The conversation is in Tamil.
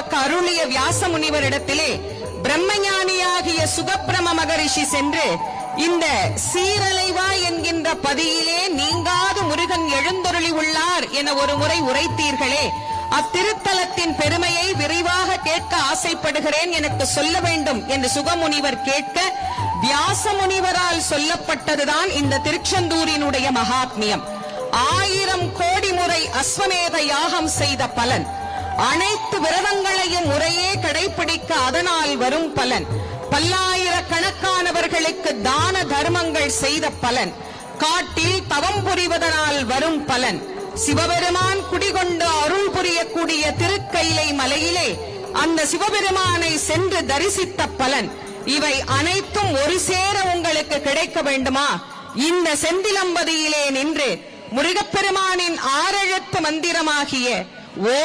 உமக்கு அருளிய வியாச முனிவரிடத்திலே பிரம்மஞானியாகிய சுகப்பிரம மகரிஷி சென்று இந்த சீரலைவா என்கின்ற பதியிலே நீங்காது முருகன் எழுந்தொருளி உள்ளார் என ஒரு முறை உரைத்தீர்களே அத்திருத்தலத்தின் பெருமையை விரிவாக கேட்க ஆசைப்படுகிறேன் எனக்கு சொல்ல வேண்டும் என்று சுகமுனிவர் கேட்க வியாச முனிவரால் சொல்லப்பட்டதுதான் இந்த திருச்செந்தூரினுடைய மகாத்மியம். ஆயிரம் கோடி முறை அஸ்வமேத யாகம் செய்த பலன். அனைத்து விரதங்களையும் முறையே கடைபிடிக்க அதனால் வரும் பலன். பல்லாயிரக்கணக்கானவர்களுக்கு தான தர்மங்கள் செய்த பலன். காட்டில் தவம் புரிவதனால் வரும் பலன். சிவபெருமான் குடிகொண்டு அருள் புரியக்கூடிய திருக்கைலை மலையிலே அந்த சிவபெருமானை சென்று தரிசித்த பலன். இவை அனைத்தும் ஒரு சேர உங்களுக்கு கிடைக்க வேண்டுமா? இந்த செந்திலம்பதியிலே நின்று முருகப்பெருமானின் ஆறெழுத்து மந்திரமாகிய ஓ